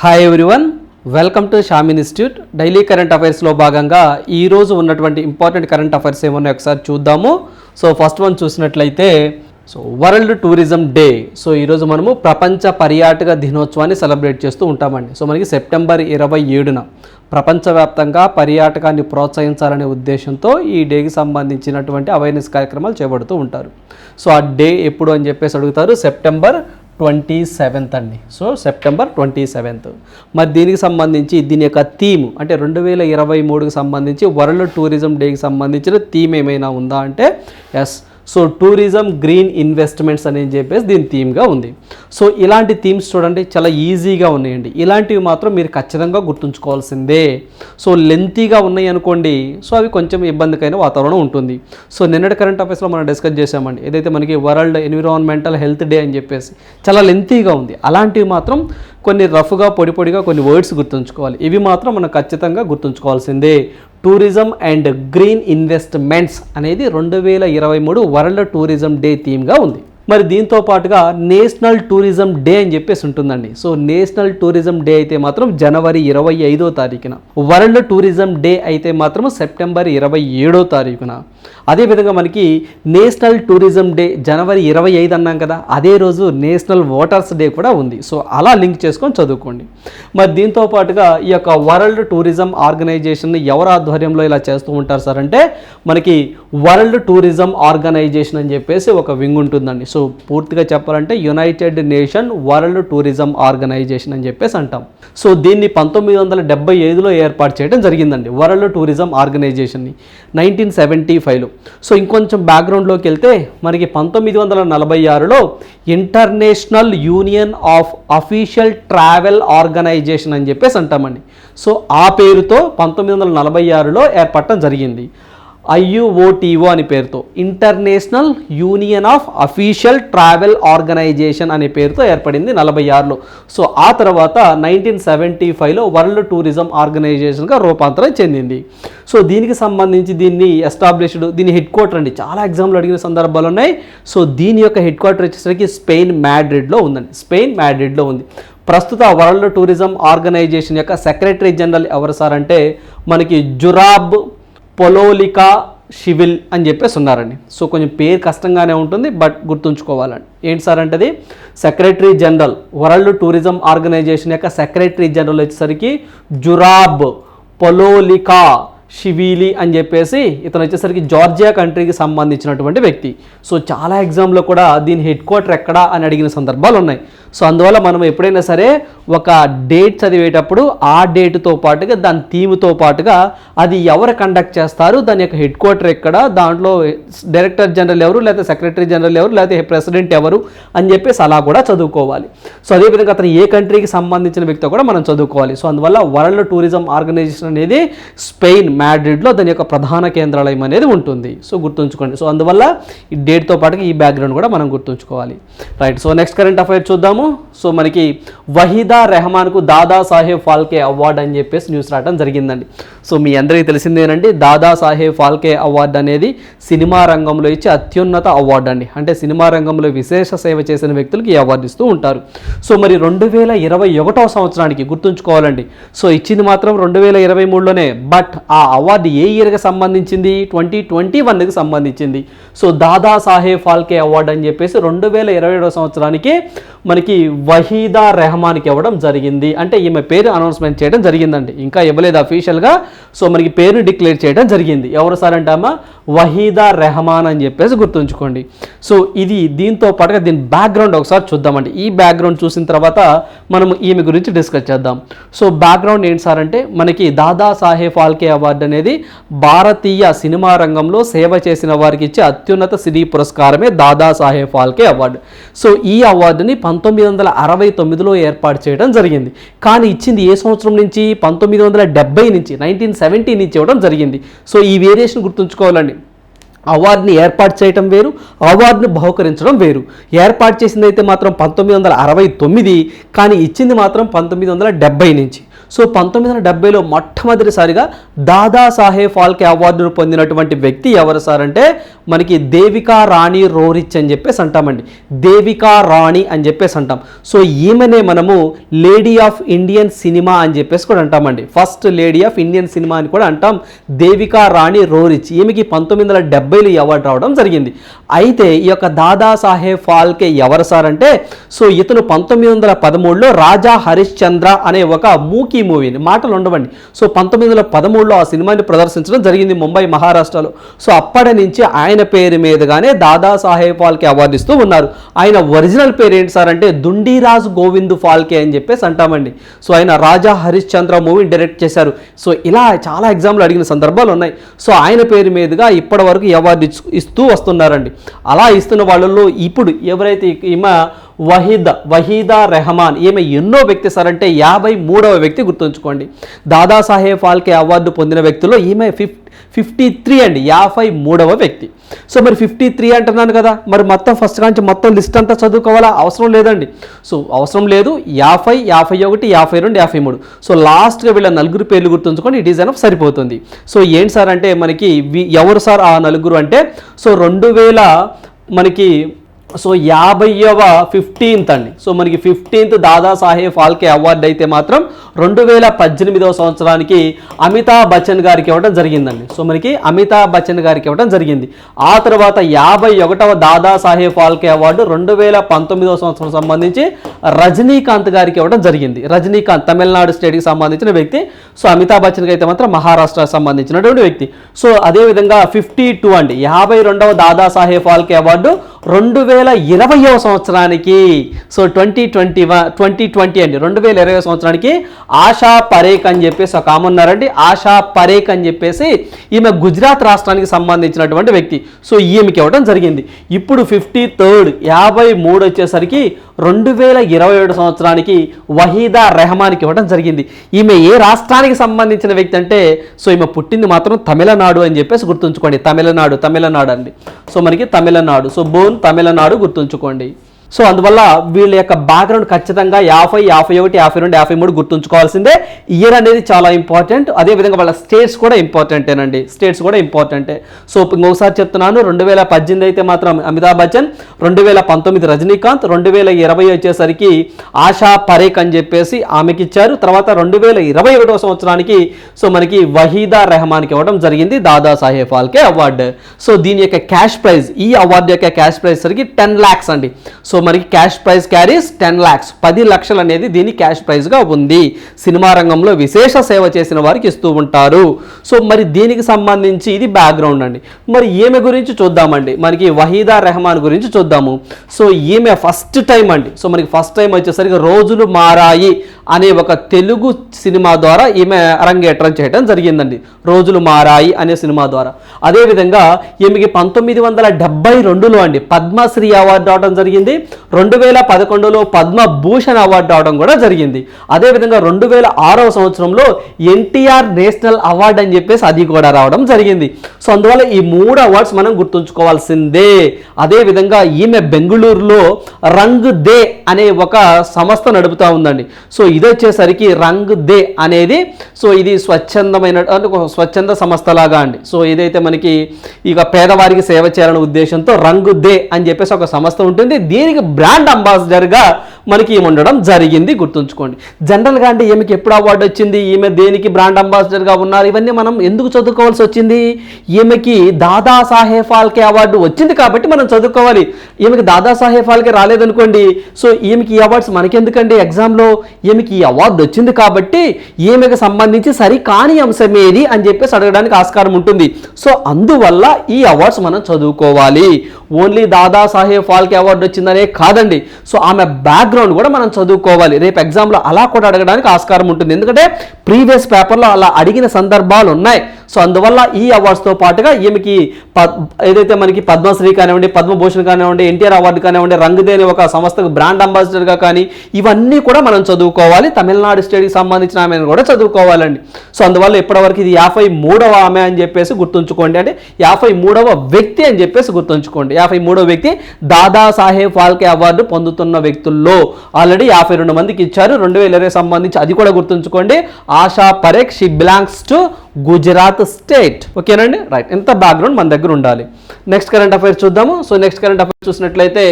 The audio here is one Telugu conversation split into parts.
Hi everyone welcome to Sham institute daily current అఫైర్స్లో భాగంగా ఈరోజు ఉన్నటువంటి ఇంపార్టెంట్ కరెంట్ అఫైర్స్ ఏమన్నా ఒకసారి చూద్దాము. సో ఫస్ట్ వన్ చూసినట్లయితే so world tourism day so ఈరోజు మనము ప్రపంచ పర్యాటక దినోత్సవాన్ని సెలబ్రేట్ చేస్తూ ఉంటామండి. సో మనకి సెప్టెంబర్ ఇరవై ఏడున ప్రపంచవ్యాప్తంగా పర్యాటకాన్ని ప్రోత్సహించాలనే ఉద్దేశంతో ఈ డేకి సంబంధించినటువంటి అవేర్నెస్ కార్యక్రమాలు చేపడుతూ ఉంటారు. సో ఆ డే ఎప్పుడు అని చెప్పేసి అడుగుతారు? సెప్టెంబర్ ట్వంటీ సెవెంత్ అండి. So September twenty seventh. మరి దీనికి సంబంధించి దీని యొక్క థీమ్ అంటే రెండు వేల ఇరవై మూడుకి సంబంధించి వరల్డ్ టూరిజం డేకి సంబంధించిన థీమ్ ఏమైనా ఉందా అంటే yes so tourism green investments అని చెప్పేసి దీని థీమ్గా ఉంది. సో ఇలాంటి థీమ్స్ చూడండి చాలా ఈజీగా ఉన్నాయండి. ఇలాంటివి మాత్రం మీరు ఖచ్చితంగా గుర్తుంచుకోవాల్సిందే. సో లెంతీగా ఉన్నాయి అనుకోండి సో అవి కొంచెం ఇబ్బందికైన వాతావరణం ఉంటుంది. సో నిన్నటి కరెంట్ అఫైర్స్లో మనం డిస్కస్ చేసామండి ఏదైతే మనకి వరల్డ్ ఎన్విరాన్మెంటల్ హెల్త్ డే అని చెప్పేసి చాలా లెంతీగా ఉంది. అలాంటివి మాత్రం కొన్ని రఫ్గా పొడి పొడిగా కొన్ని వర్డ్స్ గుర్తుంచుకోవాలి. ఇవి మాత్రం మనం ఖచ్చితంగా గుర్తుంచుకోవాల్సిందే. టూరిజం అండ్ గ్రీన్ ఇన్వెస్ట్మెంట్స్ అనేది రెండు వేల ఇరవై మూడు వరల్డ్ టూరిజం డే థీమ్గా ఉంది. మరి దీంతో పాటుగా నేషనల్ టూరిజం డే అని చెప్పేసి ఉంటుందండి. సో నేషనల్ టూరిజం డే అయితే మాత్రం జనవరి ఇరవై ఐదో తారీఖున. వరల్డ్ టూరిజం డే అయితే మాత్రం సెప్టెంబర్ ఇరవై ఏడో తారీఖున. అదేవిధంగా మనకి నేషనల్ టూరిజం డే జనవరి ఇరవై ఐదు అన్నాం కదా అదే రోజు నేషనల్ ఓటర్స్ డే కూడా ఉంది. సో అలా లింక్ చేసుకొని చదువుకోండి. మరి దీంతో పాటుగా ఈ యొక్క వరల్డ్ టూరిజం ఆర్గనైజేషన్ ఎవరు ఆధ్వర్యంలో ఇలా చేస్తూ ఉంటారు సార్ అంటే మనకి వరల్డ్ టూరిజం ఆర్గనైజేషన్ అని చెప్పేసి ఒక వింగ్ ఉంటుందండి. సో పూర్తిగా చెప్పాలంటే united nation world tourism organisation అని చెప్పేసి అంటాం. సో దీన్ని పంతొమ్మిది వందల డెబ్బై ఐదులో ఏర్పాటు చేయడం జరిగిందండి వరల్డ్ టూరిజం ఆర్గనైజేషన్ని. నైన్టీన్ సెవెంటీ ఫైవ్ ఫైవ్లో సో ఇంకొంచెం బ్యాక్గ్రౌండ్లోకి వెళ్తే మనకి పంతొమ్మిది వందల నలభై ఆరులో international union of official travel organisation అని చెప్పేసి అంటామండి. సో ఆ పేరుతో పంతొమ్మిది వందల నలభై ఆరులో ఏర్పడటం జరిగింది. ఐయుఓటిఓ అని పేరుతో. International union of official travel organisation అనే పేరుతో ఏర్పడింది నలభై ఆరులో. సో ఆ తర్వాత నైన్టీన్ సెవెంటీ ఫైవ్లో వరల్డ్ టూరిజం ఆర్గనైజేషన్గా రూపాంతరం చెందింది. సో దీనికి సంబంధించి దీన్ని ఎస్టాబ్లిష్డ్ దీని హెడ్ క్వార్టర్ అండి. చాలా ఎగ్జామ్లు అడిగిన సందర్భాలు ఉన్నాయి. సో దీని యొక్క హెడ్ క్వార్టర్ వచ్చేసరికి స్పెయిన్ మ్యాడ్రిడ్లో ఉందండి. స్పెయిన్ మ్యాడ్రిడ్లో ఉంది. ప్రస్తుత వరల్డ్ టూరిజం ఆర్గనైజేషన్ యొక్క సెక్రటరీ జనరల్ ఎవరు సార్ అంటే మనకి జురాబ్ పొలోలికా షివిల్ అని చెప్పేసి ఉన్నారండి. సో కొంచెం పేరు కష్టంగానే ఉంటుంది బట్ గుర్తుంచుకోవాలండి. ఏంటి సార్ అంటే అది secretary general world tourism organisation యొక్క సెక్రటరీ జనరల్ వచ్చేసరికి జురాబ్ పొలోలికా షివీలి అని చెప్పేసి ఇతను వచ్చేసరికి జార్జియా కంట్రీకి సంబంధించినటువంటి వ్యక్తి. సో చాలా ఎగ్జామ్లో కూడా దీని హెడ్ క్వార్టర్ ఎక్కడా అని అడిగిన సందర్భాలు ఉన్నాయి. సో అందువల్ల మనం ఎప్పుడైనా సరే ఒక డేట్ చదివేటప్పుడు ఆ డేట్తో పాటుగా దాని థీమ్తో పాటుగా అది ఎవరు కండక్ట్ చేస్తారు దాని యొక్క హెడ్ క్వార్టర్ ఎక్కడ దాంట్లో డైరెక్టర్ జనరల్ ఎవరు లేకపోతే సెక్రటరీ జనరల్ ఎవరు లేకపోతే ప్రెసిడెంట్ ఎవరు అని చెప్పేసి అలా కూడా చదువుకోవాలి. సో అదేవిధంగా అతను ఏ కంట్రీకి సంబంధించిన వ్యక్తి కూడా మనం చదువుకోవాలి. సో అందువల్ల వరల్డ్ టూరిజం ఆర్గనైజేషన్ అనేది స్పెయిన్ మ్యాడ్రిడ్లో దాని యొక్క ప్రధాన కేంద్రాలయం అనేది ఉంటుంది. సో గుర్తుంచుకోండి. సో అందువల్ల ఈ డేట్తో పాటుగా ఈ బ్యాక్గ్రౌండ్ కూడా మనం గుర్తుంచుకోవాలి. Right. So next current affair చూద్దాము. సో మనకి వహీదా రెహమాన్కు దాదా సాహెబ్ ఫాల్కే అవార్డు అని చెప్పేసి న్యూస్ రావడం జరిగిందండి. సో మీ అందరికీ తెలిసిందేనండి దాదా సాహెబ్ ఫాల్కే అవార్డు అనేది సినిమా రంగంలో ఇచ్చే అత్యున్నత అవార్డు అండి. అంటే సినిమా రంగంలో విశేష సేవ చేసిన వ్యక్తులకి ఈ అవార్డు ఇస్తూ ఉంటారు. సో మరి రెండు వేల ఇరవై ఒకటో సంవత్సరానికి గుర్తుంచుకోవాలండి. సో ఇచ్చింది మాత్రం రెండు వేల ఇరవై మూడులోనే బట్ ఆ అవార్డు ఏ ఇయర్కి సంబంధించింది? ట్వంటీ ట్వంటీ వన్కి సంబంధించింది. సో దాదా సాహెబ్ ఫాల్కే అవార్డు అని చెప్పేసి రెండు వేల ఇరవై ఏడో సంవత్సరానికి మనకి వహీదా రెహమాన్కి ఇవ్వడం జరిగింది. అంటే ఈమె పేరు అనౌన్స్మెంట్ చేయడం జరిగిందండి. ఇంకా ఇవ్వలేదు అఫీషియల్గా సో మనకి పేరు డిక్లేర్ చేయడం జరిగింది. ఎవరు సార్ అంటామా వహీదా రెహమాన్ అని చెప్పేసి గుర్తుంచుకోండి. సో ఇది దీంతో పాటుగా దీని బ్యాక్గ్రౌండ్ ఒకసారి చూద్దామండి. ఈ బ్యాక్గ్రౌండ్ చూసిన తర్వాత మనం ఈమె గురించి డిస్కస్ చేద్దాం. సో బ్యాక్గ్రౌండ్ ఏంటి సార్ అంటే మనకి దాదా సాహెబ్ ఫాల్కే అవార్డు అనేది భారతీయ సినిమా రంగంలో సేవ చేసిన వారికి ఇచ్చే అత్యున్నత సినీ పురస్కారమే దాదా సాహెబ్ ఫాల్కే అవార్డు. సో ఈ అవార్డుని పంతొమ్మిది వందల అరవై తొమ్మిదిలో ఏర్పాటు చేయడం జరిగింది. కానీ ఇచ్చింది ఏ సంవత్సరం నుంచి? పంతొమ్మిది వందల డెబ్బై నుంచి నైన్టీన్ సెవెంటీ నుంచి ఇవ్వడం జరిగింది. సో ఈ వేరియేషన్ గుర్తుంచుకోవాలండి. అవార్డుని ఏర్పాటు చేయటం వేరు అవార్డుని బహుకరించడం వేరు. ఏర్పాటు చేసింది అయితే మాత్రం పంతొమ్మిది వందల అరవై తొమ్మిది కానీ ఇచ్చింది మాత్రం పంతొమ్మిది వందల డెబ్బై నుంచి. సో పంతొమ్మిది వందల డెబ్బైలో మొట్టమొదటిసారిగా దాదాసాహెబ్ ఫాల్కే అవార్డును పొందినటువంటి వ్యక్తి ఎవరు సార్ అంటే మనకి దేవికా రాణి రోరిచ్ అని చెప్పేసి అంటామండి దేవికా రాణి అని చెప్పేసి అంటాం. సో ఈమెనే మనము లేడీ ఆఫ్ ఇండియన్ సినిమా అని చెప్పేసి కూడా అంటామండి first lady of Indian cinema అని కూడా అంటాం. దేవికా రాణి రోరిచ్ ఈమెకి పంతొమ్మిది వందల డెబ్బైలో అవార్డు రావడం జరిగింది. అయితే ఈ యొక్క దాదాసాహెబ్ ఫాల్కే ఎవరు సార్ అంటే సో ఇతను పంతొమ్మిది వందల పదమూడులో రాజా హరిశ్చంద్ర అనే ఒక మూకి మూవీని మాటలు ఉండవండి. సో పంతొమ్మిది వందల పదమూడులో ఆ సినిమాని ప్రదర్శించడం జరిగింది ముంబై మహారాష్ట్రలో. సో అప్పటి నుంచి ఆయన పేరు మీదుగానే దాదాసాహెబ్ ఫాల్కే అవార్డు ఇస్తూ ఉన్నారు. ఆయన ఒరిజినల్ పేరు ఏంటి సార్ అంటే దుండీరాజ్ గోవింద్ ఫాల్కే అని చెప్పేసి అంటామండి. సో ఆయన రాజా హరిశ్చంద్ర మూవీని డైరెక్ట్ చేశారు. సో ఇలా చాలా ఎగ్జామ్లు అడిగిన సందర్భాలు ఉన్నాయి. సో ఆయన పేరు మీదుగా ఇప్పటి వరకు అవార్డు ఇస్తూ వస్తున్నారండి. అలా ఇస్తున్న వాళ్ళల్లో ఇప్పుడు ఎవరైతే ఈమె వహీద్ వహీదా రెహమాన్. ఈమె ఎన్నో వ్యక్తి సార్ అంటే యాభై మూడవ వ్యక్తి గుర్తుంచుకోండి. దాదాసాహెబ్ ఫాల్కే అవార్డు పొందిన వ్యక్తుల్లో ఈమె ఫిఫ్ ఫిఫ్టీ త్రీ అండి యాభై మూడవ వ్యక్తి. సో మరి ఫిఫ్టీ త్రీ అంటున్నాను కదా మరి మొత్తం ఫస్ట్ కాంచి మొత్తం లిస్ట్ అంతా చదువుకోవాలా? అవసరం లేదండి. సో అవసరం లేదు యాభై యాభై ఒకటి యాభై రెండు యాభై మూడు. సో లాస్ట్గా వీళ్ళ నలుగురు పేర్లు గుర్తుంచుకొని ఈ డిజైన్ సరిపోతుంది. సో ఏంటి సార్ అంటే మనకి వి- ఎవరు సార్ ఆ నలుగురు అంటే? సో రెండు వేల మనకి సో యాభైవ ఫిఫ్టీన్త్ అండి. సో మనకి ఫిఫ్టీన్త్ దాదాసాహెబ్ ఫాల్కే అవార్డు అయితే మాత్రం రెండు వేల పద్దెనిమిదవ సంవత్సరానికి అమితాబ్ బచ్చన్ గారికి ఇవ్వడం జరిగిందండి. సో మనకి అమితాబ్ బచ్చన్ గారికి ఇవ్వడం జరిగింది. ఆ తర్వాత యాభై ఒకటవ దాదాసాహెబ్ ఫాల్కే అవార్డు రెండు వేల పంతొమ్మిదవ సంవత్సరం సంబంధించి రజనీకాంత్ గారికి ఇవ్వడం జరిగింది. రజనీకాంత్ తమిళనాడు స్టేట్కి సంబంధించిన వ్యక్తి. సో అమితాబ్ బచ్చన్కి అయితే మాత్రం మహారాష్ట్రకు సంబంధించినటువంటి వ్యక్తి. సో అదేవిధంగా ఫిఫ్టీ టూ అండి. యాభై రెండవ దాదాసాహెబ్ ఫాల్కే అవార్డు రెండు వేల ఇరవయవ సంవత్సరానికి so twenty twenty one twenty twenty అండి. రెండు వేల ఇరవై సంవత్సరానికి ఆశా పరేక్ అని చెప్పేసి ఒక ఆమె ఉన్నారండి. ఆశా పరేక్ అని చెప్పేసి ఈమె గుజరాత్ రాష్ట్రానికి సంబంధించినటువంటి వ్యక్తి. సో ఈమెకి ఇవ్వడం జరిగింది. ఇప్పుడు ఫిఫ్టీ థర్డ్ యాభై మూడు వచ్చేసరికి రెండు వేల ఇరవై ఏడు సంవత్సరానికి వహీదా రెహమాన్కి ఇవ్వడం జరిగింది. ఈమె ఏ రాష్ట్రానికి సంబంధించిన వ్యక్తి అంటే సో ఈమె పుట్టింది మాత్రం తమిళనాడు అని చెప్పేసి గుర్తుంచుకోండి. తమిళనాడు తమిళనాడు అండి. సో మనకి తమిళనాడు సో బోన్ తమిళనాడు గుర్తుంచుకోండి. సో అందువల్ల వీళ్ళ యొక్క బ్యాక్గ్రౌండ్ ఖచ్చితంగా యాభై యాభై ఒకటి యాభై రెండు యాభై మూడు గుర్తుంచుకోవాల్సిందే. ఇయర్ అనేది చాలా ఇంపార్టెంట్ అదేవిధంగా వాళ్ళ స్టేట్స్ కూడా ఇంపార్టెంటేనండి స్టేట్స్ కూడా ఇంపార్టెంటే సో ఇంకొకసారి చెప్తున్నాను రెండు వేల పద్దెనిమిది అయితే మాత్రం అమితాబ్ బచ్చన్ రెండు వేల పంతొమ్మిది రజనీకాంత్ రెండు వేల ఇరవై వచ్చేసరికి ఆశా పరేక్ అని చెప్పేసి ఆమెకి ఇచ్చారు. తర్వాత రెండు వేల ఇరవై ఒకటో సంవత్సరానికి సో మనకి వహీదా రెహమాన్కి ఇవ్వడం జరిగింది దాదా సాహెబ్ ఫాల్కే అవార్డు. సో దీని యొక్క క్యాష్ ప్రైజ్ ఈ అవార్డు యొక్క క్యాష్ ప్రైజ్ సరికి టెన్ ల్యాక్స్ అండి. సో సో మనకి cash prize carries ten lakhs పది లక్షలు అనేది దీని క్యాష్ ప్రైజ్గా ఉంది. సినిమా రంగంలో విశేష సేవ చేసిన వారికి ఇస్తూ ఉంటారు. సో మరి దీనికి సంబంధించి ఇది బ్యాక్గ్రౌండ్ అండి. మరి ఈమె గురించి చూద్దామండి. మనకి వహీదా రెహమాన్ గురించి చూద్దాము. సో ఈమె ఫస్ట్ టైం అండి. సో మనకి ఫస్ట్ టైం వచ్చేసరికి రోజులు మారాయి అనే ఒక తెలుగు సినిమా ద్వారా ఈమె అరంగేట్రం చేయడం జరిగిందండి. రోజులు మారాయి అనే సినిమా ద్వారా. అదేవిధంగా ఈమెకి పంతొమ్మిది వందల డెబ్బై రెండులో అండి పద్మశ్రీ అవార్డు రావడం జరిగింది. రెండు వేల పదకొండులో పద్మభూషణ్ అవార్డు రావడం కూడా జరిగింది. అదేవిధంగా రెండు వేల ఆరవ సంవత్సరంలో ఎన్టీఆర్ నేషనల్ అవార్డు అని చెప్పేసి అది కూడా రావడం జరిగింది. సో అందువల్ల ఈ మూడు అవార్డ్స్ మనం గుర్తుంచుకోవాల్సిందే. అదేవిధంగా ఈమె బెంగళూరులో రంగ్ దే అనే ఒక సంస్థ నడుపుతూ ఉందండి. సో ఇది వచ్చేసరికి రంగ్ దే అనేది సో ఇది స్వచ్ఛందమైన స్వచ్ఛంద సంస్థ లాగా అండి. సో ఏదైతే మనకి ఇక పేదవారికి సేవ చేయాలనే ఉద్దేశంతో రంగు దే అని చెప్పేసి ఒక సంస్థ ఉంటుంది. దీనికి బ్రాండ్ అంబాసిడర్గా మనకి ఈమె ఉండడం జరిగింది. గుర్తుంచుకోండి. జనరల్గా అంటే ఈమెకి ఎప్పుడు అవార్డు వచ్చింది? ఈమె దేనికి బ్రాండ్ అంబాసిడర్గా ఉన్నారు? ఇవన్నీ మనం ఎందుకు చదువుకోవాల్సి వచ్చింది? ఈమెకి దాదా సాహెబ్ ఫాల్కే అవార్డు వచ్చింది కాబట్టి మనం చదువుకోవాలి. ఈమెకి దాదా సాహెబ్ ఫాల్కే రాలేదనుకోండి. సో ఈమెకి ఈ అవార్డ్స్ మనకెందుకండి? ఎగ్జామ్లో ఈమెకి ఈ అవార్డు వచ్చింది కాబట్టి ఈమెకు సంబంధించి సరి కాని అంశం ఏది అని చెప్పేసి అడగడానికి ఆస్కారం ఉంటుంది. సో అందువల్ల ఈ అవార్డ్స్ మనం చదువుకోవాలి. ఓన్లీ దాదా సాహెబ్ ఫాల్కే అవార్డు వచ్చిందనే కాదండి. సో ఆమె బ్యాక్గ్రౌండ్ కూడా మనం చదువుకోవాలి. రేపు ఎగ్జామ్లో అలా కూడా అడగడానికి ఆస్కారం ఉంటుంది. ఎందుకంటే ప్రీవియస్ పేపర్లో అలా అడిగిన సందర్భాలు ఉన్నాయి. సో అందువల్ల ఈ అవార్డ్స్తో పాటుగా ఈమెకి పద్ ఏదైతే మనకి పద్మశ్రీ కానివ్వండి పద్మభూషణ్ కానివ్వండి ఎన్టీఆర్ అవార్డు కానివ్వండి రంగుదేని ఒక సంస్థకు బ్రాండ్ అంబాసిడర్గా కానీ ఇవన్నీ కూడా మనం చదువుకోవాలి. తమిళనాడు స్టేట్కి సంబంధించిన ఆమెను కూడా చదువుకోవాలండి. సో అందువల్ల ఇప్పటివరకు ఇది యాభై మూడవ ఆమె అని చెప్పేసి గుర్తుంచుకోండి. అంటే యాభై మూడవ వ్యక్తి అని చెప్పేసి గుర్తుంచుకోండి. యాభై మూడవ వ్యక్తి దాదా సాహెబ్ ఫాల్కే ఫాల్కే అవార్డు పొందుతున్న వ్యక్తుల్లో ఆల్రెడీ యాభై రెండు మందికి ఇచ్చారు. రెండు వేల ఇరవై సంబంధించి అది కూడా గుర్తుంచుకోండి. Asha Parekh she belongs to Gujarat state. ఓకేనండి? రైట్. ఎంత బ్యాక్గ్రౌండ్ మన దగ్గర ఉండాలి. నెక్స్ట్ కరెంట్ అఫైర్స్ చూద్దాము. సో నెక్స్ట్ కరెంట్ అఫైర్స్ చూసినట్లయితే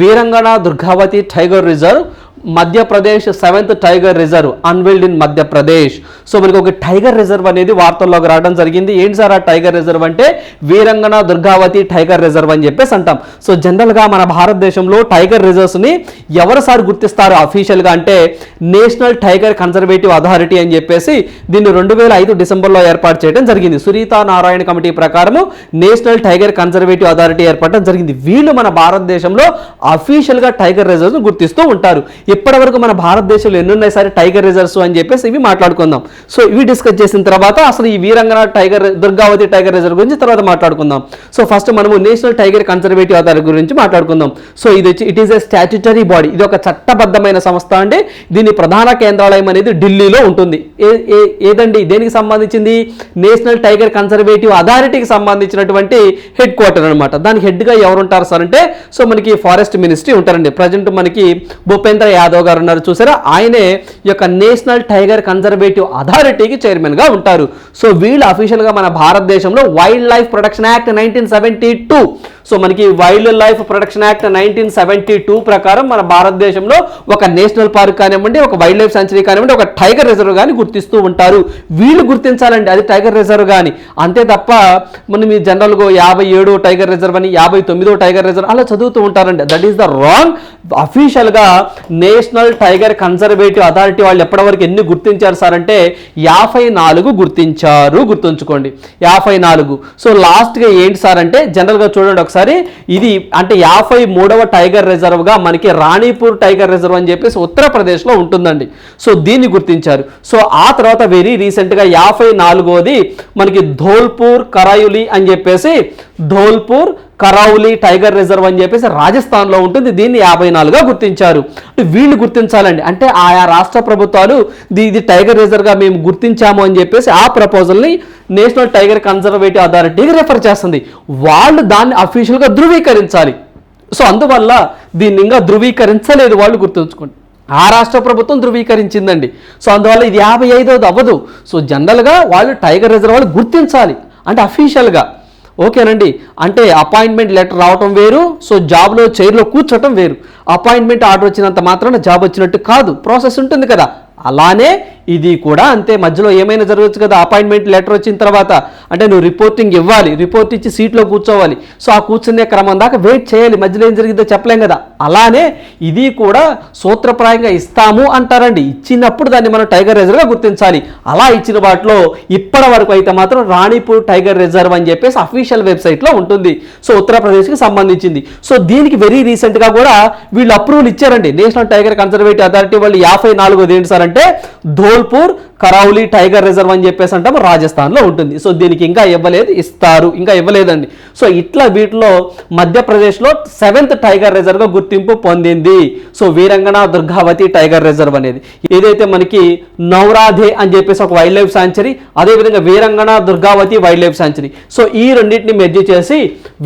Veerangana Durgavati tiger reserve Madhya Pradesh seventh tiger reserve unveiled in Madhya Pradesh. So మనకి ఒక టైగర్ రిజర్వ్ అనేది వార్తల్లోకి రావడం జరిగింది. ఏంటి సార్ ఆ టైగర్ రిజర్వ్ అంటే? వీరంగన దుర్గావతి టైగర్ రిజర్వ్ అని చెప్పేసి అంటాం. సో జనరల్గా మన భారతదేశంలో టైగర్ రిజర్వ్స్ని ఎవరు సార్ గుర్తిస్తారు అఫీషియల్గా అంటే నేషనల్ టైగర్ కన్జర్వేటివ్ అథారిటీ అని చెప్పేసి దీన్ని రెండు వేల ఐదు డిసెంబర్లో ఏర్పాటు చేయడం జరిగింది. సునీతా నారాయణ కమిటీ ప్రకారము నేషనల్ టైగర్ కన్జర్వేటివ్ అథారిటీ ఏర్పడడం జరిగింది. వీళ్ళు మన భారతదేశంలో అఫీషియల్గా టైగర్ రిజర్వ్స్ను గుర్తిస్తూ ఉంటారు. ఇప్పటి వరకు మన భారతదేశంలో ఎన్నున్నాయి సరే టైగర్ రిజర్వ్స్ అని చెప్పేసి ఇవి మాట్లాడుకుందాం. సో ఇవి డిస్కస్ చేసిన తర్వాత అసలు ఈ Veerangana tiger Durgavati tiger reserve గురించి తర్వాత మాట్లాడుకుందాం. సో ఫస్ట్ మనము నేషనల్ టైగర్ కన్సర్వేటివ్ అథారిటీ గురించి మాట్లాడుకుందాం. సో ఇది వచ్చి it is a statutory body ఇది ఒక చట్టబద్ధమైన సంస్థ అండి. దీని ప్రధాన కేంద్రాలయం అనేది ఢిల్లీలో ఉంటుంది. ఏ- ఏ- ఏదండి? దేనికి సంబంధించింది? నేషనల్ టైగర్ కన్సర్వేటివ్ అథారిటీకి సంబంధించినటువంటి హెడ్ క్వార్టర్ అనమాట దానికి హెడ్గా ఎవరు ఉంటారు సార్ అంటే సో మనకి ఫారెస్ట్ మినిస్ట్రీ ఉంటారండి. ప్రజెంట్ మనకి భూపేంద్ర యాదవ్ గారు ఉన్నారు. చూసారా? ఆయనే ఈ యొక్క నేషనల్ టైగర్ కన్జర్వేటివ్ అథారిటీకి చైర్మన్గా ఉంటారు. సో వీళ్ళు అఫీషియల్గా మన భారతదేశంలో wildlife protection act nineteen seventy two so మనకి wildlife protection act nineteen seventy two ప్రకారం మన భారతదేశంలో ఒక నేషనల్ పార్క్ కానివ్వండి ఒక వైల్డ్ లైఫ్ సెంచరీ కానివ్వండి ఒక టైగర్ రిజర్వ్ కానీ గుర్తిస్తూ ఉంటారు. వీళ్ళు గుర్తించాలండి అది టైగర్ రిజర్వ్ కానీ అంతే తప్ప మనం ఈ జనరల్గా యాభై ఏడు టైగర్ రిజర్వ్ అని యాభై తొమ్మిదో టైగర్ రిజర్వ్ అలా చదువుతూ ఉంటారండి. దట్ ఈస్ ద రాంగ్ అఫీషియల్గా నేషనల్ టైగర్ కన్జర్వేటివ్ అథారిటీ వాళ్ళు ఎప్పటివరకు ఎన్ని గుర్తించారు సార్ అంటే యాభై నాలుగు గుర్తించారు. గుర్తుంచుకోండి యాభై నాలుగు. సో లాస్ట్గా ఏంటి సార్ అంటే జనరల్గా చూడండి ఒకసారి. ఇది అంటే యాభై మూడవ టైగర్ రిజర్వ్గా మనకి రాణిపూర్ టైగర్ రిజర్వ్ అని చెప్పేసి ఉత్తరప్రదేశ్లో ఉంటుందండి. సో దీన్ని గుర్తించారు. సో ఆ తర్వాత వెరీ రీసెంట్గా యాభై నాలుగోది మనకి ధోల్పూర్ కరాయులి అని చెప్పేసి ధోల్పూర్ కరౌలి టైగర్ రిజర్వ్ అని చెప్పేసి రాజస్థాన్లో ఉంటుంది. దీన్ని యాభై నాలుగుగా గుర్తించారు. అంటే వీళ్ళు గుర్తించాలండి. అంటే ఆయా రాష్ట్ర ప్రభుత్వాలు ఇది టైగర్ రిజర్వ్గా మేము గుర్తించాము అని చెప్పేసి ఆ ప్రపోజల్ని నేషనల్ టైగర్ కన్జర్వేటివ్ అథారిటీకి రెఫర్ చేస్తుంది. వాళ్ళు దాన్ని అఫీషియల్గా ధృవీకరించాలి. సో అందువల్ల దీన్ని ఇంకా ధృవీకరించలేదు వాళ్ళు గుర్తుంచుకోండి. ఆ రాష్ట్ర ప్రభుత్వం ధృవీకరించిందండి. సో అందువల్ల ఇది యాభై ఐదోది అవ్వదు. సో జనరల్గా వాళ్ళు టైగర్ రిజర్వ్ వాళ్ళు గుర్తించాలి. అంటే అఫీషియల్గా. ఓకేనండి. అంటే అపాయింట్మెంట్ లెటర్ రావటం వేరు సో జాబ్లో చైర్లో కూర్చోటం వేరు. అపాయింట్మెంట్ ఆర్డర్ వచ్చినంత మాత్రాన జాబ్ వచ్చినట్టు కాదు. ప్రాసెస్ ఉంటుంది కదా. అలానే ఇది కూడా అంతే. మధ్యలో ఏమైనా జరగచ్చు కదా? అపాయింట్మెంట్ లెటర్ వచ్చిన తర్వాత అంటే నువ్వు రిపోర్టింగ్ ఇవ్వాలి రిపోర్ట్ ఇచ్చి సీట్లో కూర్చోవాలి. సో ఆ కూర్చునే క్రమం దాకా వెయిట్ చేయాలి. మధ్యలో ఏం జరిగిందో చెప్పలేం కదా? అలానే ఇది కూడా సూత్రప్రాయంగా ఇస్తాము అంటారండి. ఇచ్చినప్పుడు దాన్ని మనం టైగర్ రిజర్వ్గా గుర్తించాలి. అలా ఇచ్చిన వాటిలో ఇప్పటి వరకు అయితే మాత్రం రాణిపూర్ టైగర్ రిజర్వ్ అని చెప్పేసి అఫీషియల్ వెబ్సైట్లో ఉంటుంది. సో ఉత్తరప్రదేశ్కి సంబంధించింది. సో దీనికి వెరీ రీసెంట్గా కూడా వీళ్ళు అప్రూవల్ ఇచ్చారండి. నేషనల్ టైగర్ కన్జర్వేటివ్ అథారిటీ వాళ్ళు యాభై నాలుగోది ఏంటి సార్ అంటే ధోల్పూర్ కరౌలి టైగర్ రిజర్వ్ అని చెప్పేసి అంటాము రాజస్థాన్లో ఉంటుంది. సో దీనికి ఇంకా ఇవ్వలేదు ఇస్తారు ఇంకా ఇవ్వలేదండి. సో ఇట్లా వీటిలో మధ్యప్రదేశ్లో సెవెంత్ టైగర్ రిజర్వ్గా గుర్తింపు పొందింది. So Veerangana Durgavati tiger reserve అనేది. ఏదైతే మనకి నౌరాధే అని చెప్పేసి ఒక వైల్డ్ లైఫ్ సాంచరీ అదేవిధంగా Veerangana Durgavati wildlife sanctuary so ఈ రెండింటిని మెర్జి చేసి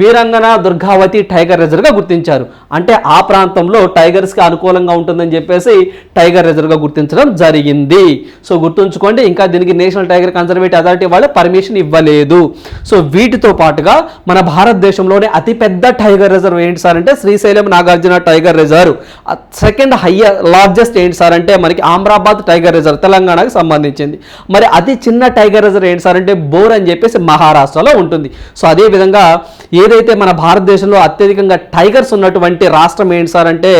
వీరంగణ దుర్గావతి టైగర్ రిజర్వ్గా గుర్తించారు. అంటే ఆ ప్రాంతంలో టైగర్స్కి అనుకూలంగా ఉంటుందని చెప్పేసి టైగర్ రిజర్వ్గా గుర్తించడం జరిగింది. సో గుర్తుంచుకోండి ఇంకా దీనికి నేషనల్ టైగర్ కన్సర్వేటివ్ అథారిటీ వాళ్ళు పర్మిషన్ ఇవ్వలేదు. సో వీటితో పాటుగా మన భారతదేశంలోనే అతిపెద్ద టైగర్ రిజర్వ్ ఏంటి సార్ అంటే Srisailam Nagarjuna tiger reserve. Second higher largest ఏంటి సార్ అంటే మనకి ఆమ్రాబాద్ టైగర్ రిజర్వ్ తెలంగాణకు సంబంధించింది. మరి అతి చిన్న టైగర్ రిజర్వ్ ఏంటి సార్ అంటే బోర్ అని చెప్పేసి మహారాష్ట్రలో ఉంటుంది. సో అదేవిధంగా ఏదైతే మన భారతదేశంలో అత్యధికంగా టైగర్స్ ఉన్నటువంటి రాష్ట్రం ఏంటి సార్ అంటే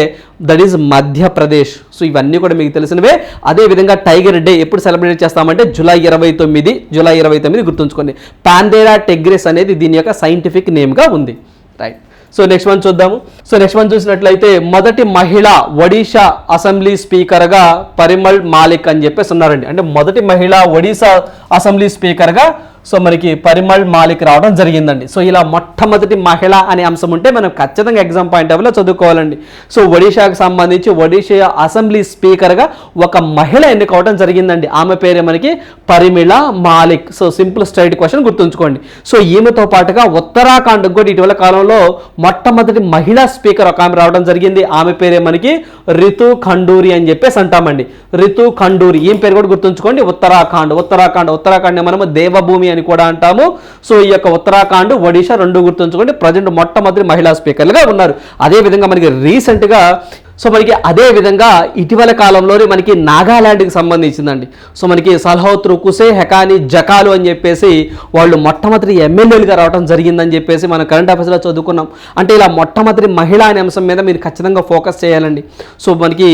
దట్ ఈజ్ మధ్యప్రదేశ్. సో ఇవన్నీ కూడా మీకు తెలిసినవే. అదే విధంగా టైగర్ డే ఎప్పుడు సెలబ్రేట్ చేస్తామంటే జూలై ఇరవై తొమ్మిది జూలై ఇరవై తొమ్మిది గుర్తుంచుకోండి. పాందేరా టెగ్రెస్ అనేది దీని యొక్క సైంటిఫిక్ నేమ్గా ఉంది. రైట్ సో నెక్స్ట్ వన్ చూద్దాము. సో నెక్స్ట్ వన్ చూసినట్లయితే మొదటి మహిళ ఒడిషా అసెంబ్లీ స్పీకర్గా పరిమల్ మాలిక్ అని చెప్పేసి ఉన్నారండి. అంటే మొదటి మహిళ ఒడిశా అసెంబ్లీ స్పీకర్గా సో మనకి పరిమళ్ మాలిక్ రావడం జరిగిందండి. సో ఇలా మొట్టమొదటి మహిళ అనే అంశం ఉంటే మనం ఖచ్చితంగా ఎగ్జామ్ పాయింట్ ఆఫ్ చదువుకోవాలండి. సో ఒడిషాకు సంబంధించి ఒడిషా అసెంబ్లీ స్పీకర్గా ఒక మహిళ ఎన్నుకోవడం జరిగిందండి. ఆమె పేరే మనకి Parimila Malik. So simple straight question గుర్తుంచుకోండి. సో ఈమెతో పాటుగా ఉత్తరాఖండ్ కూడా ఇటీవల కాలంలో మొట్టమొదటి మహిళా స్పీకర్ ఒక ఆమె రావడం జరిగింది. ఆమె పేరే మనకి రితు ఖండూరి అని చెప్పేసి అంటామండి. రితు ఖండూరి ఈమె పేరు కూడా గుర్తుంచుకోండి. ఉత్తరాఖండ్ ఉత్తరాఖండ్ ఉత్తరాఖండ్ మనము దేవభూమి అని కూడా అంటాము. సో ఈ యొక్క ఉత్తరాఖండ్ ఒడిషా రెండు గుర్తుంచుకోండి. ప్రజెంట్ మొట్టమొదటి మహిళా స్పీకర్లుగా ఉన్నారు. అదేవిధంగా మనకి రీసెంట్గా సో మనకి అదే విధంగా ఇటీవల కాలంలోనే మనకి నాగాల్యాండ్కి సంబంధించిందండి. సో మనకి సల్హౌత్రు కుసే హెకాని జకాలు అని చెప్పేసి వాళ్ళు మొట్టమొదటి ఎమ్మెల్యేలుగా రావడం జరిగిందని చెప్పేసి మనం కరెంట్ అఫైర్స్లో చదువుకున్నాం. అంటే ఇలా మొట్టమొదటి మహిళ అనే అంశం మీద మీరు ఖచ్చితంగా ఫోకస్ చేయాలండి. సో మనకి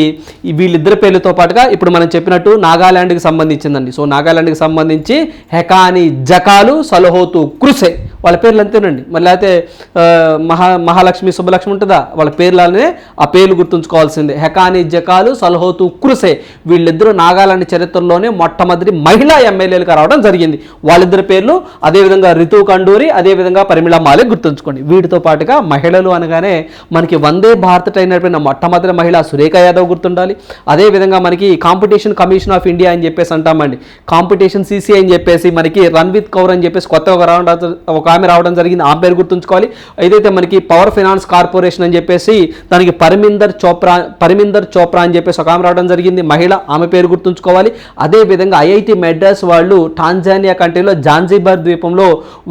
వీళ్ళిద్దరి పేర్లతో పాటుగా ఇప్పుడు మనం చెప్పినట్టు నాగాల్యాండ్కి సంబంధించిందండి. సో నాగాల్యాండ్కి సంబంధించి హెకాని జకాలు సలహోతు కృసే వాళ్ళ పేర్లు అంతేనండి. మరి లేకపోతే మహా మహాలక్ష్మి శుభలక్ష్మి ఉంటుందా? వాళ్ళ పేర్లనే ఆ పేర్లు గుర్తుంచుకోవాల్సిందే. హెకాని జకాలు సలహోతు కురుసే. వీళ్ళిద్దరూ నాగాలాండ్ చరిత్రలోనే మొట్టమొదటి మహిళా ఎమ్మెల్యేలుగా రావడం జరిగింది. వాళ్ళిద్దరి పేర్లు అదేవిధంగా రితు కండూరి అదేవిధంగా పరిమిళ మాలిక్ గుర్తుంచుకోండి. వీటితో పాటుగా మహిళలు అనగానే మనకి వందే భారత్ ట్రైన్ నడిపిన మొట్టమొదటి మహిళ సురేఖ యాదవ్ గుర్తుండాలి. అదేవిధంగా మనకి కాంపిటీషన్ కమిషన్ ఆఫ్ ఇండియా అని చెప్పేసి అంటామండి. కాంపిటీషన్ సీసీ అని చెప్పేసి మనకి రన్విత్ కౌర్ అని చెప్పేసి కొత్త ఒక రావడం ఒక ఆమె రావడం జరిగింది. ఆమె పేరు గుర్తుంచుకోవాలి. ఏదైతే మనకి పవర్ ఫైనాన్స్ కార్పొరేషన్ అని చెప్పేసి దానికి పరిమిందర్ చోప్రా పరిమిందర్ చోప్రా అని చెప్పేసి ఒక ఆమె రావడం జరిగింది. మహిళ ఆమె పేరు గుర్తుంచుకోవాలి. అదేవిధంగా ఐఐటి మెడ్రాస్ వాళ్ళు టాంజానియా కంట్రీలో జాన్జిబార్ ద్వీపంలో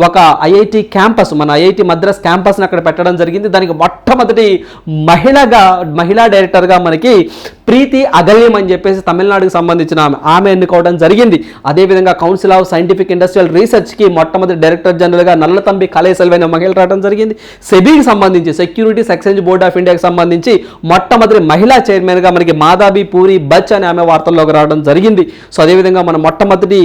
ఒక ఐఐటి క్యాంపస్ మన ఐఐటి మద్రాస్ క్యాంపస్ని అక్కడ పెట్టడం జరిగింది. దానికి మొట్టమొదటి మహిళగా మహిళా డైరెక్టర్గా మనకి ప్రీతి అగల్యం అని చెప్పేసి తమిళనాడుకు సంబంధించిన ఆమె ఆమె ఎన్నుకోవడం జరిగింది. అదేవిధంగా కౌన్సిల్ ఆఫ్ సైంటిఫిక్ ఇండస్ట్రియల్ రీసెర్చ్కి మొట్టమొదటి డైరెక్టర్ జనరల్గా నల్లతంబి కళే అనే మహిళ రావడం జరిగింది. సెబీకి సంబంధించి సెక్యూరిటీస్ ఎక్స్చేంజ్ బోర్డ్ ఆఫ్ ఇండియాకి సంబంధించి మొట్టమొదటి మహిళా చైర్మన్గా మనకి మాదాబి పూరి బచ్ అనే ఆమె వార్తల్లోకి రావడం జరిగింది. సో అదేవిధంగా మన మొట్టమొదటి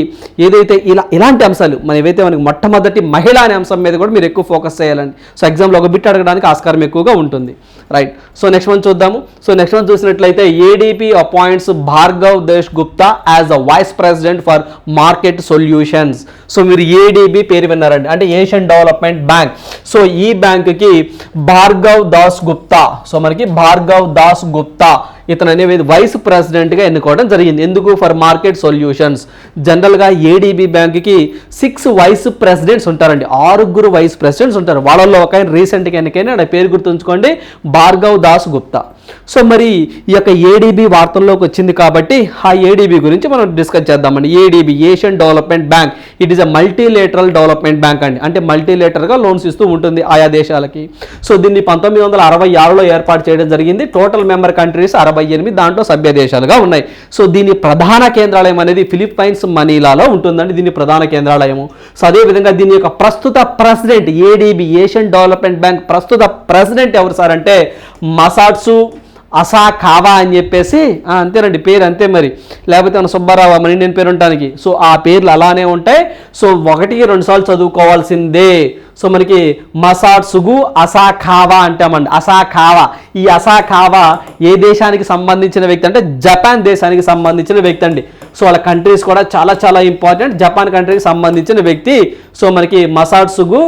ఏదైతే ఇలా ఇలాంటి అంశాలు మన ఏవైతే మనకి మొట్టమొదటి మహిళ అనే అంశం మీద కూడా మీరు ఎక్కువ ఫోకస్ చేయాలండి. సో ఎగ్జామ్లో ఒక బిట్ అడగడానికి ఆస్కారం ఎక్కువగా ఉంటుంది. రైట్. సో నెక్స్ట్ వన్ చూద్దాము. సో నెక్స్ట్ వన్ చూసినట్లయితే ADP appoints Bhargav Desh Gupta as a vice president for market solutions so మీరు ఏడీబీ పేరు విన్నారండి. అంటే ఏషియన్ డెవలప్మెంట్ బ్యాంక్ సో ఈ బ్యాంకుకి భార్గవ్ దాస్ గుప్తా సో మనకి భార్గవ్ దాస్ గుప్తా ఇతను అనేది వైస్ ప్రెసిడెంట్గా ఎన్నుకోవడం జరిగింది. ఎందుకు? ఫర్ మార్కెట్ సొల్యూషన్స్ జనరల్గా ఏడీబీ బ్యాంక్కి సిక్స్ వైస్ ప్రెసిడెంట్స్ ఉంటారండి. ఆరుగురు వైస్ ప్రెసిడెంట్స్ ఉంటారు. వాళ్ళల్లో ఒక ఆయన రీసెంట్గా ఎన్నికైనా ఆయన పేరు గుర్తుంచుకోండి. భార్గవ్ దాస్ గుప్తా. సో మరి ఈ యొక్క ఏడీబీ వార్తల్లోకి వచ్చింది కాబట్టి ఆ ఏడీబీ గురించి మనం డిస్కస్ చేద్దామండి. ADB Asian development bank it is a multilateral development bank అండి. అంటే మల్టీలేటర్గా లోన్స్ ఇస్తూ ఉంటుంది ఆయా దేశాలకి. సో దీన్ని పంతొమ్మిది వందల అరవై ఆరులో ఏర్పాటు చేయడం జరిగింది. టోటల్ మెంబర్ కంట్రీస్ అరవై ఎనిమిది దాంట్లో సభ్య దేశాలుగా ఉన్నాయి. సో దీని ప్రధాన కేంద్రాలయం అనేది ఫిలిప్పైన్స్ మనీలాలో ఉంటుందండి. దీని ప్రధాన కేంద్రాలయము. సో అదేవిధంగా దీని యొక్క ప్రస్తుత president ADB Asian development bank ప్రస్తుత ప్రెసిడెంట్ ఎవరు సార్ అంటే మసాట్సు అసా కావా అని చెప్పేసి అంతేనండి పేరు అంతే మరి. లేకపోతే మన సుబ్బారావు మన ఇండియన్ పేరు ఉండటానికి. సో ఆ పేర్లు అలానే ఉంటాయి. సో ఒకటికి రెండుసార్లు చదువుకోవాల్సిందే. సో మనకి మసాట్ అసాఖావా అంటామండి. అసాఖావా. ఈ అసాఖావా ఏ దేశానికి సంబంధించిన వ్యక్తి అంటే జపాన్ దేశానికి సంబంధించిన వ్యక్తి అండి. సో వాళ్ళ కంట్రీస్ కూడా చాలా చాలా ఇంపార్టెంట్ జపాన్ కంట్రీకి సంబంధించిన వ్యక్తి. సో మనకి మసాట్ సుగు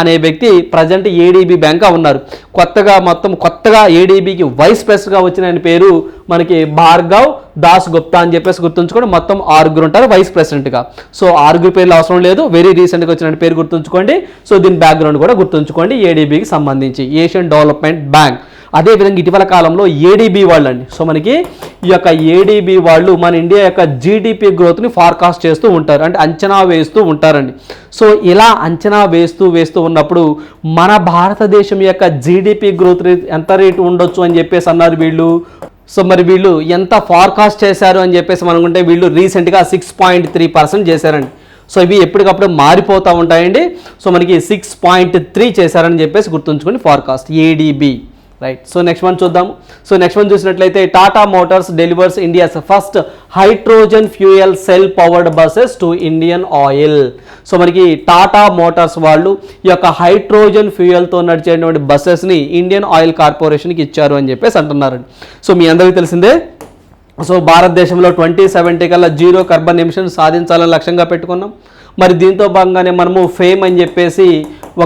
అనే వ్యక్తి ప్రజెంట్ ఏడీబీ బ్యాంక్గా ఉన్నారు. కొత్తగా మొత్తం కొత్తగా ఏడీబీకి వైస్ ప్రెసిడెంట్గా వచ్చిన ఆయన పేరు మనకి భార్గవ్ దాస్ గుప్తా అని చెప్పేసి గుర్తుంచుకోండి మొత్తం ఆరుగురు ఉంటారు వైస్ ప్రెసిడెంట్గా సో ఆరుగురు పేర్లు అవసరం లేదు. వెరీ రీసెంట్గా వచ్చిన పేరు గుర్తుంచుకోండి. సో దీని బ్యాక్గ్రౌండ్ కూడా గుర్తుంచుకోండి ఏడీబీకి సంబంధించి. ఏషియన్ డెవలప్మెంట్ బ్యాంక్ అదేవిధంగా ఇటీవల కాలంలో ఏడీబీ వాళ్ళు అండి. సో మనకి ఈ యొక్క ఏడీబీ వాళ్ళు మన ఇండియా యొక్క జీడిపి గ్రోత్ని ఫార్కాస్ట్ చేస్తూ ఉంటారు. అంటే అంచనా వేస్తూ ఉంటారండి. సో ఇలా అంచనా వేస్తూ వేస్తూ ఉన్నప్పుడు మన భారతదేశం యొక్క జీడిపి గ్రోత్ రేట్ ఎంత రేటు ఉండొచ్చు అని చెప్పేసి అన్నారు వీళ్ళు? సో మరి వీళ్ళు ఎంత ఫార్కాస్ట్ చేశారు అని చెప్పేసి మనకుంటే వీళ్ళు రీసెంట్గా సిక్స్ పాయింట్ త్రీ పర్సెంట్ చేశారండి. సో ఇవి ఎప్పటికప్పుడు మారిపోతూ ఉంటాయండి. సో మనకి సిక్స్ పాయింట్ త్రీ చేశారని చెప్పేసి గుర్తుంచుకొని forecast ADB right so next one చూద్దాము సో నెక్స్ట్ వన్ చూసినట్లయితే Tata motors delivers India's first hydrogen fuel cell powered buses to Indian oil so మనకి టాటా మోటార్స్ వాళ్ళు ఈ యొక్క హైడ్రోజన్ ఫ్యూయల్తో నడిచేటువంటి బస్సెస్ని ఇండియన్ ఆయిల్ కార్పొరేషన్కి ఇచ్చారు అని చెప్పేసి అంటున్నారండి. సో మీ అందరికీ తెలిసిందే? సో భారతదేశంలో ట్వంటీ సెవెంటీ కల్లా జీరో కార్బన్ ఎమిషన్ సాధించాలని లక్ష్యంగా పెట్టుకున్నాం. మరి దీంతో భాగంగానే మనము ఫేమ్ అని చెప్పేసి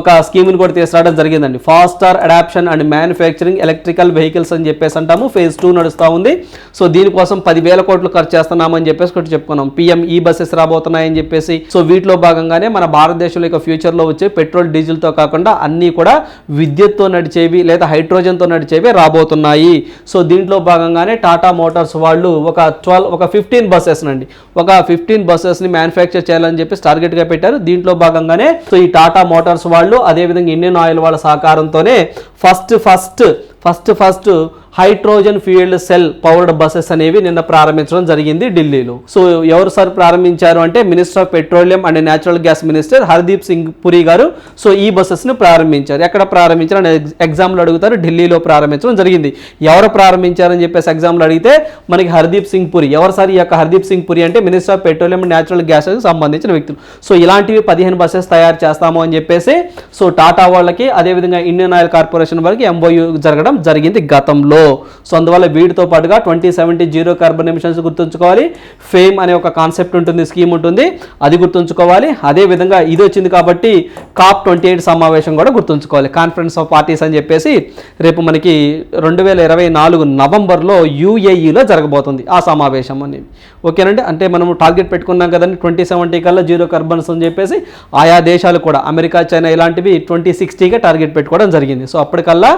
ఒక స్కీమ్ని కూడా తీసుకురావడం జరిగిందండి. Faster adoption and manufacturing electrical vehicles అని చెప్పేసి అంటాము. ఫేజ్ టూ నడుస్తూ ఉంది. సో దీనికోసం పదివేల కోట్లు ఖర్చు చేస్తున్నామని చెప్పేసి ఒకటి చెప్పుకున్నాం. పిఎం ఈ బస్సెస్ రాబోతున్నాయని చెప్పేసి. సో వీటిలో భాగంగానే మన భారతదేశంలో ఇక ఫ్యూచర్లో వచ్చే పెట్రోల్ డీజిల్తో కాకుండా అన్నీ కూడా విద్యుత్తో నడిచేవి లేదా హైడ్రోజన్తో నడిచేవి రాబోతున్నాయి. సో దీంట్లో భాగంగానే టాటా మోటార్స్ వాళ్ళు ఒక ట్వెల్వ్ ఒక ఫిఫ్టీన్ బస్సెస్ అండి ఒక ఫిఫ్టీన్ బస్సెస్ని మ్యానుఫ్యాక్చర్ చేయాలని చెప్పేసి టార్గెట్గా పెట్టారు. దీంట్లో భాగంగానే సో ఈ టాటా మోటార్స్ వాళ్ళు అదేవిధంగా ఇండియన్ ఆయిల్ వాళ్ళ సహకారంతోనే first first first first hydrogen fuelled cell powered buses అనేవి నిన్న ప్రారంభించడం జరిగింది ఢిల్లీలో. సో ఎవరు సార్ ప్రారంభించారు అంటే minister of petroleum and natural gas minister Hardeep Singh Puri గారు. సో ఈ బస్సెస్ను ప్రారంభించారు. ఎక్కడ ప్రారంభించారు అనే ఎగ్జామ్లో అడుగుతారు. ఢిల్లీలో ప్రారంభించడం జరిగింది. ఎవరు ప్రారంభించారని చెప్పేసి ఎగ్జామ్లో అడిగితే మనకి హర్దీప్ సింగ్ పురి. ఎవరు సార్ ఈ యొక్క హర్దీప్ సింగ్ పురి అంటే minister of petroleum and natural gas సంబంధించిన వ్యక్తులు. సో ఇలాంటివి పదిహేను బస్సెస్ తయారు చేస్తాము అని చెప్పేసి సో టాటా వాళ్ళకి అదేవిధంగా ఇండియన్ ఆయిల్ కార్పొరేషన్ వాళ్ళకి ఎంఓయూ జరగడం జరిగింది గతంలో. సో అందువల్ల వీటితో పాటుగా twenty seventy zero carbon emissions గుర్తుంచుకోవాలి. ఫేమ్ అనే ఒక కాన్సెప్ట్ ఉంటుంది స్కీమ్ ఉంటుంది. అది గుర్తుంచుకోవాలి. అదే విధంగా ఇది వచ్చింది కాబట్టి కాప్ ట్వంటీ ఎయిట్ సమావేశం కూడా గుర్తుంచుకోవాలి. కాన్ఫరెన్స్ ఆఫ్ పార్టీస్ అని చెప్పేసి రేపు మనకి రెండు వేల ఇరవై నాలుగు నవంబర్లో యూఏఈలో జరగబోతుంది ఆ సమావేశం అనేది ఓకేనండి? అంటే మనం టార్గెట్ పెట్టుకున్నాం కదండి. ట్వంటీ సెవెంటీ కల్లా జీరో కార్బన్స్ అని చెప్పేసి ఆయా దేశాలు కూడా అమెరికా చైనా ఇలాంటివి ట్వంటీ సిక్స్టీగా టార్గెట్ పెట్టుకోవడం జరిగింది. సో అప్పటికల్లా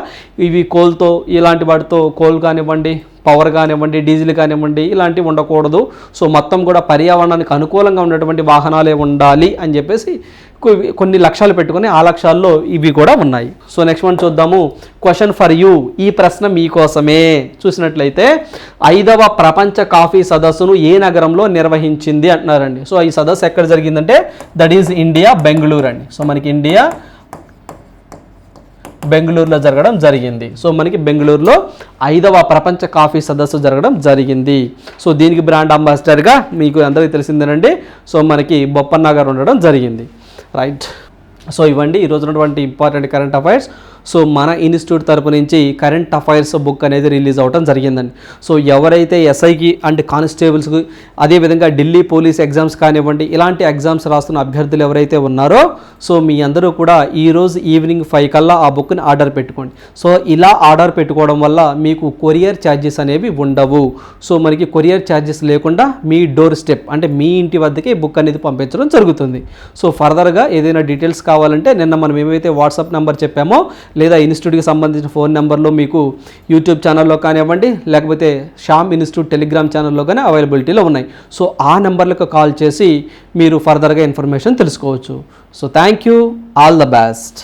ఇవి కోల్తో ఇలాంటి వాటితో కోల్ కానివ్వండి పవర్ కానివ్వండి డీజిల్ కానివ్వండి ఇలాంటివి ఉండకూడదు. సో మొత్తం కూడా పర్యావరణానికి అనుకూలంగా ఉన్నటువంటి వాహనాలే ఉండాలి అని చెప్పేసి కొన్ని లక్ష్యాలు పెట్టుకొని ఆ లక్ష్యాల్లో ఇవి కూడా ఉన్నాయి. సో నెక్స్ట్ వన్ చూద్దాము. క్వశ్చన్ ఫర్ యూ ఈ ప్రశ్న మీకోసమే చూసినట్లయితే ఐదవ ప్రపంచ కాఫీ సదస్సును ఏ నగరంలో నిర్వహించింది అంటున్నారండి. సో ఈ సదస్సు ఎక్కడ జరిగిందంటే దట్ ఈజ్ ఇండియా బెంగళూరు అండి. సో మనకి ఇండియా బెంగళూరులో జరగడం జరిగింది. సో మనకి బెంగళూరులో ఐదవ ప్రపంచ కాఫీ సదస్సు జరగడం జరిగింది. సో దీనికి బ్రాండ్ అంబాసిడర్గా మీకు అందరికీ తెలిసిందేనండి. సో మనకి బొప్పన్న గారు ఉండడం జరిగింది. రైట్. సో ఇవ్వండి ఈరోజు ఉన్నటువంటి ఇంపార్టెంట్ కరెంట్ అఫైర్స్. సో మన ఇన్స్టిట్యూట్ తరపు నుంచి కరెంట్ అఫైర్స్ బుక్ అనేది రిలీజ్ అవ్వడం జరిగిందండి. సో ఎవరైతే ఎస్ఐకి అండ్ కానిస్టేబుల్స్కి అదేవిధంగా ఢిల్లీ పోలీస్ ఎగ్జామ్స్ కానివ్వండి ఇలాంటి ఎగ్జామ్స్ రాస్తున్న అభ్యర్థులు ఎవరైతే ఉన్నారో సో మీ అందరూ కూడా ఈరోజు ఈవినింగ్ ఫైవ్ కల్లా ఆ బుక్ని ఆర్డర్ పెట్టుకోండి. సో ఇలా ఆర్డర్ పెట్టుకోవడం వల్ల మీకు కొరియర్ ఛార్జెస్ అనేవి ఉండవు. సో మనకి కొరియర్ ఛార్జెస్ లేకుండా మీ డోర్ స్టెప్ అంటే మీ ఇంటి వద్దకే బుక్ అనేది పంపించడం జరుగుతుంది. సో ఫర్దర్గా ఏదైనా డీటెయిల్స్ కావాలంటే నిన్న మనం ఏమైతే వాట్సాప్ నెంబర్ చెప్పామో లేదా ఇన్స్టిట్యూట్కి సంబంధించిన ఫోన్ నెంబర్లో మీకు యూట్యూబ్ ఛానల్లో కానివ్వండి లేకపోతే షామ్ ఇన్స్టిట్యూట్ టెలిగ్రామ్ ఛానల్లో కానీ అవైలబిలిటీలో ఉన్నాయి. సో ఆ నెంబర్లకు కాల్ చేసి మీరు ఫర్దర్గా ఇన్ఫర్మేషన్ తెలుసుకోవచ్చు. So thank you all the best.